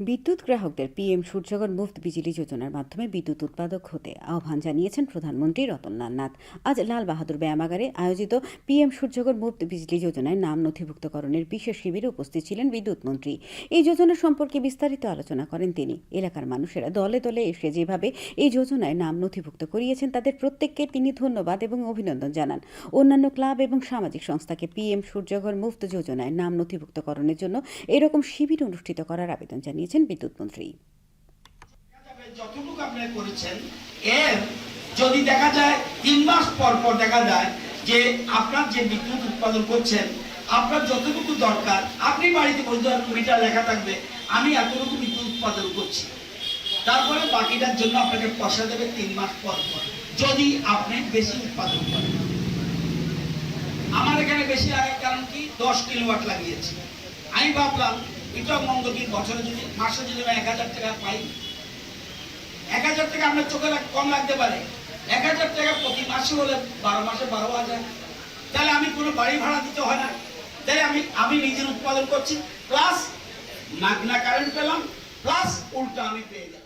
বিদ্যুৎ গ্রাহকদের পিএম সূর্যগর মুফত বিজলি যোজনার মাধ্যমে বিদ্যুৎ উৎপাদক হতে আহ্বান জানিয়েছেন প্রধানমন্ত্রী রতনলাল নাথ। আজ লাল বাহাদুর ব্যায়ামাগারে আয়োজিত পিএম সূর্যগর মুফত বিজলি যোজনায় নাম নথিভুক্তকরণের বিশেষ শিবিরে উপস্থিত ছিলেন বিদ্যুৎ মন্ত্রী। এই যোজনা সম্পর্কে বিস্তারিত আলোচনা করেন তিনি। এলাকার মানুষেরা দলে দলে এসে যেভাবে এই যোজনায় নাম নথিভুক্ত করিয়েছেন, তাদের প্রত্যেককে তিনি ধন্যবাদ এবং অভিনন্দন জানান। অন্যান্য ক্লাব এবং সামাজিক সংস্থাকে পিএম সূর্যগর মুফত যোজনায় নাম নথিভুক্তকরণের জন্য এরকম শিবির অনুষ্ঠিত করার আবেদন জানিয়েছেন। বিদ্যুৎ মন্ত্রী যতটুকু আপনি করেছেন, এর যদি দেখা যায়, তিন মাস পর পর দেখা যায় যে আপনার যে বিদ্যুৎ উৎপাদন করছেন, আপনার যতটুকু দরকার, আপনি বাড়িতে বলতে মিটার লেখা থাকবে, আমি এতটুকু বিদ্যুৎ উৎপাদন করছি। তারপরে বাকিটার জন্য আপনাকে পয়সা দেবে তিন মাস পর পর, যদি আপনি বেশি উৎপাদন করেন। আমার এখানে বেশি লাগার কারণ কি? দশ কিলোওয়াট লাগিয়েছি। আমি ভাবলাম এটা মন্দ কি বছরে যদি মাসে যদি আমি এক হাজার টাকা পাই। এক হাজার টাকা আপনার চোখে কম লাগতে পারে। এক হাজার টাকা প্রতি মাসে হলে বারো মাসে বারো হাজার। তাহলে আমি কোনো বাড়ি ভাড়া দিতে হয় না। তাই আমি আমি নিজের উৎপাদন করছি প্লাস মাগনা কারেন্ট পেলাম প্লাস উল্টো আমি পেয়ে যাই